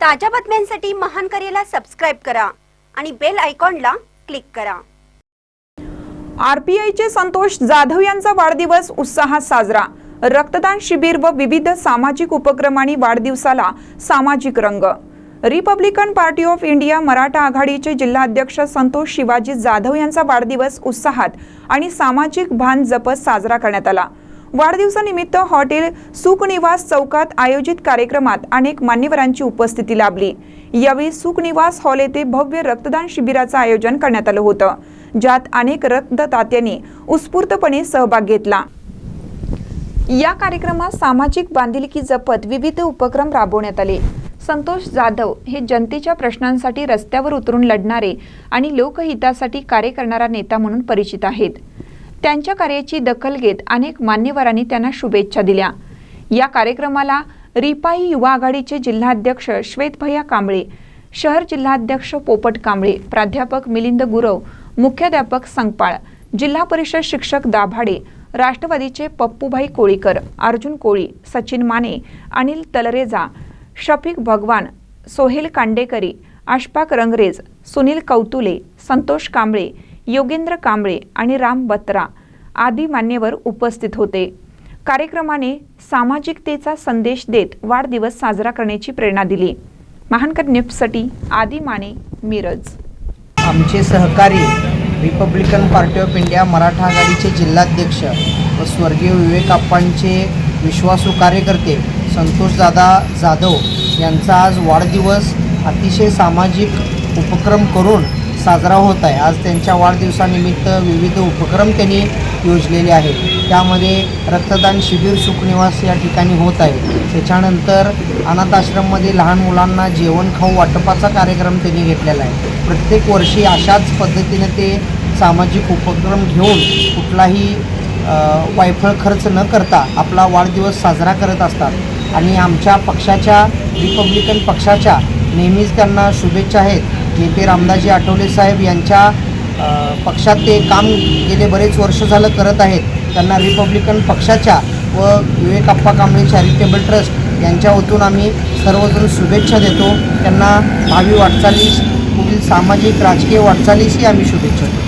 ताज्या बातम्यांसाठी महान करेला सबस्क्राईब करा आणि बेल आयकॉनला क्लिक करा. आरपीआयचे संतोष जाधव यांचा वाढदिवस उत्साहात साजरा. रक्तदान शिबिर व विविध सामाजिक उपक्रम आणि वाढदिवसाला सामाजिक रंग. Republican Party of India Maratha आघाडीचे जिल्हाध्यक्ष संतोष शिवाजी जाधव यांचा वाढदिवस उत्साहात आणि सामाजिक भान जपत साजरा करण्यात आला. वाढदिवसानिमित्त हॉटेल सुखनिवास चौकात आयोजित कार्यक्रमात अनेक मान्यवरांची उपस्थिती लाभली. यावेळी सुखनिवास हॉल येथे भव्य रक्तदान शिबिराचं आयोजन करण्यात आलं होतं ज्यात अनेक रक्तदात्यांनी उत्स्फूर्तपणे सहभाग घेतला. या कार्यक्रमात सामाजिक बांधिलकी जपत विविध उपक्रम राबवण्यात आले. संतोष जाधव हे जनतेच्या प्रश्नांसाठी रस्त्यावर उतरून लढणारे आणि लोकहितासाठी कार्य करणारा नेता म्हणून परिचित आहेत. त्यांच्या कार्याची दखल घेत अनेक मान्यवरांनी त्यांना शुभेच्छा दिल्या. या कार्यक्रमाला रिपाई युवा आघाडीचे जिल्हाध्यक्ष श्वेतभैया कांबळे शहर जिल्हाध्यक्ष पोपट कांबळे प्राध्यापक मिलिंद गुरव मुख्याध्यापक संगपाळ जिल्हा परिषद शिक्षक दाभाडे राष्ट्रवादीचे पप्पूभाई कोळीकर अर्जुन कोळी सचिन माने अनिल तलरेजा शफिक भगवान सोहेल कांडेकरी अशफाक रंगरेज सुनील कौतुले संतोष कांबळे योगेंद्र कांबळे आणि राम बत्रा आदी मान्यवर उपस्थित होते. कार्यक्रमाने सामाजिकतेचा संदेश देत वाढदिवस साजरा करण्याची प्रेरणा दिली. महानकर न्यूजसाठी आदी माने मिरज. आमचे सहकारी Republican Party of India Maratha आघाडीचे जिल्हाध्यक्ष व स्वर्गीय विवेक आप्पांचे विश्वासू कार्यकर्ते संतोषदादा जाधव यांचा आज वाढदिवस अतिशय सामाजिक उपक्रम करून साजरा होत आहे. आज त्यांच्या वाढदिवसानिमित्त विविध उपक्रम त्यांनी योजलेले आहेत. त्यामध्ये रक्तदान शिबिर सुखनिवास या ठिकाणी होत आहे. त्याच्यानंतर अनाथ आश्रममध्ये लहान मुलांना जेवण खाऊ वाटपाचा कार्यक्रम त्यांनी घेतलेला आहे. प्रत्येक वर्षी अशाच पद्धतीने ते सामाजिक उपक्रम घेऊन कुठलाही वायफळ खर्च न करता आपला वाढदिवस साजरा करत असतात. आणि आमच्या पक्षाच्या रिपब्लिकन पक्षाच्या नेहमीच त्यांना शुभेच्छा आहेत. नेते रामदासजी आठवले साहेब यांच्या पक्षात ते काम गेले बरेच वर्ष झालं करत आहेत. त्यांना रिपब्लिकन पक्षाच्या व विवेकाप्पा कांबळे चॅरिटेबल ट्रस्ट यांच्या वतून आम्ही सर्वजण शुभेच्छा देतो. त्यांना भावी वाटचालीस पुढील सामाजिक राजकीय वाटचालीसही आम्ही शुभेच्छा देतो.